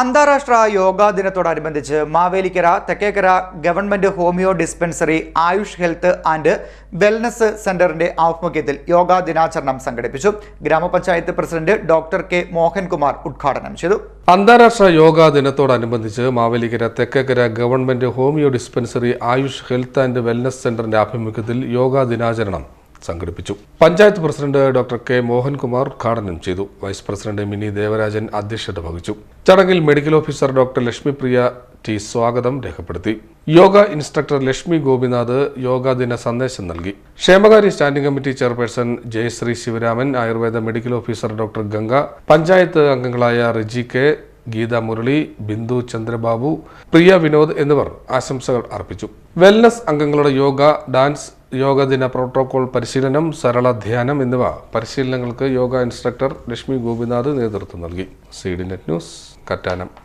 അന്താരാഷ്ട്ര യോഗാ ദിനത്തോടനുബന്ധിച്ച് Mavelikkara Thekkekkara government homeo dispensary AYUSH health and wellness സെന്ററിന്റെ ആഭിമുഖ്യത്തിൽ യോഗാ ദിനാചരണം സംഘടിപ്പിച്ചു. ഗ്രാമപഞ്ചായത്ത് പ്രസിഡന്റ് ഡോക്ടർ കെ മോഹൻകുമാർ ഉദ്ഘാടനം ചെയ്തു. അന്താരാഷ്ട്ര യോഗാ ദിനത്തോടനുബന്ധിച്ച് Mavelikkara Thekkekkara government homeo dispensary AYUSH health and wellness സെന്ററിന്റെ ആഭിമുഖ്യത്തിൽ യോഗാ ദിനാചരണം സംഘടിപ്പിച്ചു. Panchayat president doctor K Mohankumar ഉദ്ഘാടനം ചെയ്തു. വൈസ് പ്രസിഡന്റ് മിനി ദേവരാജൻ അധ്യക്ഷത വഹിച്ചു. ചടങ്ങിൽ medical officer doctor Lakshmipriya T സ്വാഗതം രേഖപ്പെടുത്തി. യോഗ ഇൻസ്ട്രക്ടർ ലക്ഷ്മി ഗോപിനാഥ് യോഗാ ദിന സന്ദേശം നൽകി. ക്ഷേമകാര്യ standing committee chairperson Jayashree Sivaraman Ayurveda medical officer doctor Ganga panchayat അംഗങ്ങളായ റിജി കെ ഗീത മുരളി ബിന്ദു ചന്ദ്രബാബു പ്രിയ വിനോദ് എന്നിവർ ആശംസകൾ അർപ്പിച്ചു. വെൽനസ് അംഗങ്ങളുടെ യോഗ ഡാൻസ് യോഗ ദിന പ്രോട്ടോകോൾ പരിശീലനം സരള ധ്യാനം എന്നിവ പരിശീലനങ്ങൾക്ക് യോഗ ഇൻസ്ട്രക്ടർ ലക്ഷ്മി ഗോപിനാഥ് നേതൃത്വം നൽകി. C D net news Kattanam.